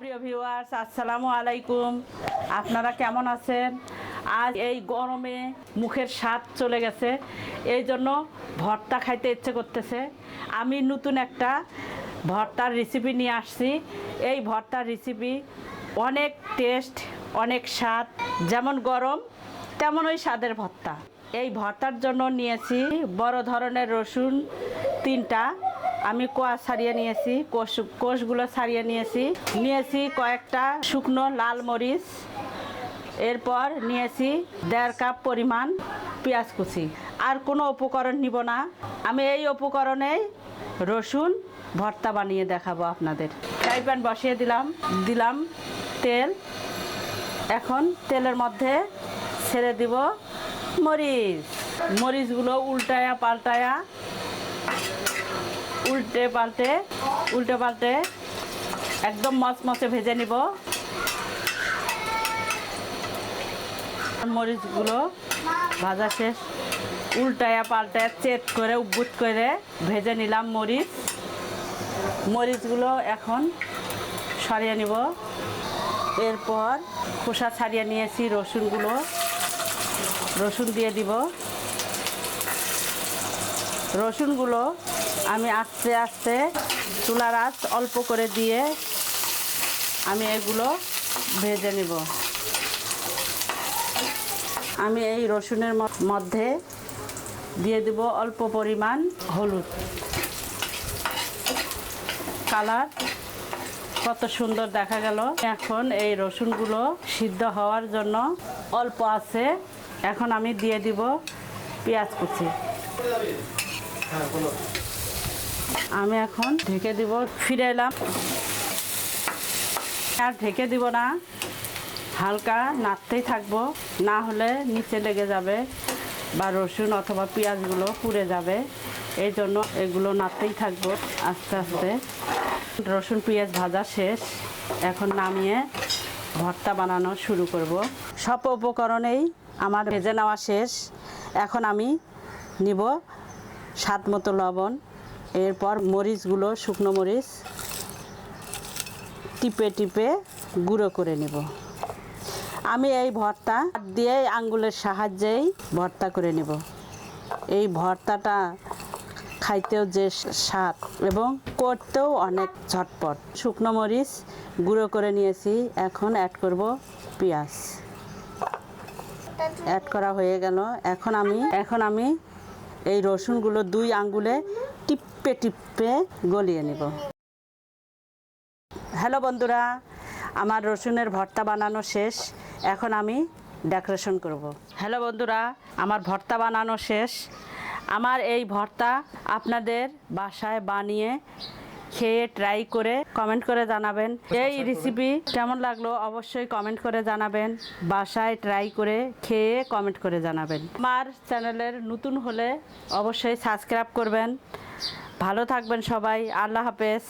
প্রিয় ভিউয়ার্স আসসালামু আলাইকুম। আপনারা কেমন আছেন? আজ এই গরমে মুখের স্বাদ চলে গেছে এই জন্য ভর্তা খাইতে ইচ্ছে করতেছে। আমি নতুন একটা ভর্তার রেসিপি নিয়ে আসছি। এই ভর্তার রেসিপি অনেক টেস্ট অনেক স্বাদ, যেমন গরম, তেমন ওই স্বাদের ভর্তা। এই ভর্তার জন্য নিয়েছি বড় ধরনের রসুন তিনটা আমি কোয়া ছাড়িয়ে নিয়েছি, কোষ, কোষগুলো ছাড়িয়ে নিয়েছি। নিয়েছি কয়েকটা শুকনো লাল মরিচ, এরপর নিয়েছি দেড় কাপ পরিমাণ পেঁয়াজ কুচি। আর কোনো উপকরণ নিব না। আমি এই উপকরণেই রসুন ভর্তা বানিয়ে দেখাবো আপনাদের। ফ্রাই প্যান বসিয়ে দিলাম দিলাম তেল। এখন তেলের মধ্যে ছেড়ে দিব মরিচ। মরিচগুলো উল্টায়া পাল্টায়া উল্টে পাল্টে উল্টে পাল্টে একদম মচমচে ভেজে নিব। মরিচগুলো ভাজা শেষ। উল্টায়া পাল্টায়া চেট করে উব্বুত করে ভেজে নিলাম মরিচ। মরিচগুলো এখন সরিয়ে নিব। এরপর খোসা ছাড়িয়ে নিয়েছি রসুনগুলো। রসুন দিয়ে দিব। রসুনগুলো আমি আস্তে আস্তে চুলার আঁচ অল্প করে দিয়ে আমি এগুলো ভেজে নিব। আমি এই রসুনের মধ্যে দিয়ে দিব অল্প পরিমাণ হলুদ। কালার কত সুন্দর দেখা গেল। এখন এই রসুনগুলো সিদ্ধ হওয়ার জন্য অল্প আছে। এখন আমি দিয়ে দিব পেঁয়াজ কুচি। আমি এখন ঢেকে দিব, ফিরে এলাম। আর ঢেকে দিব না, হালকা নাড়তেই থাকব, না হলে নিচে লেগে যাবে বা রসুন অথবা পেঁয়াজগুলো পুড়ে যাবে। এই জন্য এগুলো নাড়তেই থাকব আস্তে আস্তে। রসুন, পেঁয়াজ ভাজা শেষ। এখন নামিয়ে ভর্তা বানানো শুরু করব। সব উপকরণেই আমার ভেজে নেওয়া শেষ। এখন আমি নিব স্বাদ মতো লবণ। এরপর মরিচগুলো, শুকনো মরিচ, টিপে টিপে গুঁড়ো করে নিব। আমি এই ভর্তা দিয়ে আঙ্গুলের সাহায্যেই ভর্তা করে নিব। এই ভর্তাটা খাইতেও যে স্বাদ এবং করতেও অনেক ঝটপট। শুকনো মরিচ গুঁড়ো করে নিয়েছি, এখন অ্যাড করব পেঁয়াজ। অ্যাড করা হয়ে গেল। এখন আমি এখন আমি এই রসুনগুলো দুই আঙ্গুলে টিপ্পে টিপ্পে গলিয়ে নেব। হ্যালো বন্ধুরা, আমার রসুনের ভর্তা বানানো শেষ। এখন আমি ডেকোরেশন করব। হ্যালো বন্ধুরা, আমার ভর্তা বানানো শেষ। আমার এই ভর্তা আপনাদের বাসায় বানিয়ে খেয়ে ট্রাই করে কমেন্ট করে জানাবেন। এই রেসিপি কেমন লাগল অবশ্যই কমেন্ট করে জানাবেন। বাসায় ট্রাই করে খেয়ে কমেন্ট করে জানাবেন। আমার চ্যানেলের নতুন হলে অবশ্যই সাবস্ক্রাইব করবেন। ভালো থাকবেন সবাই, আল্লাহ হাফেজ।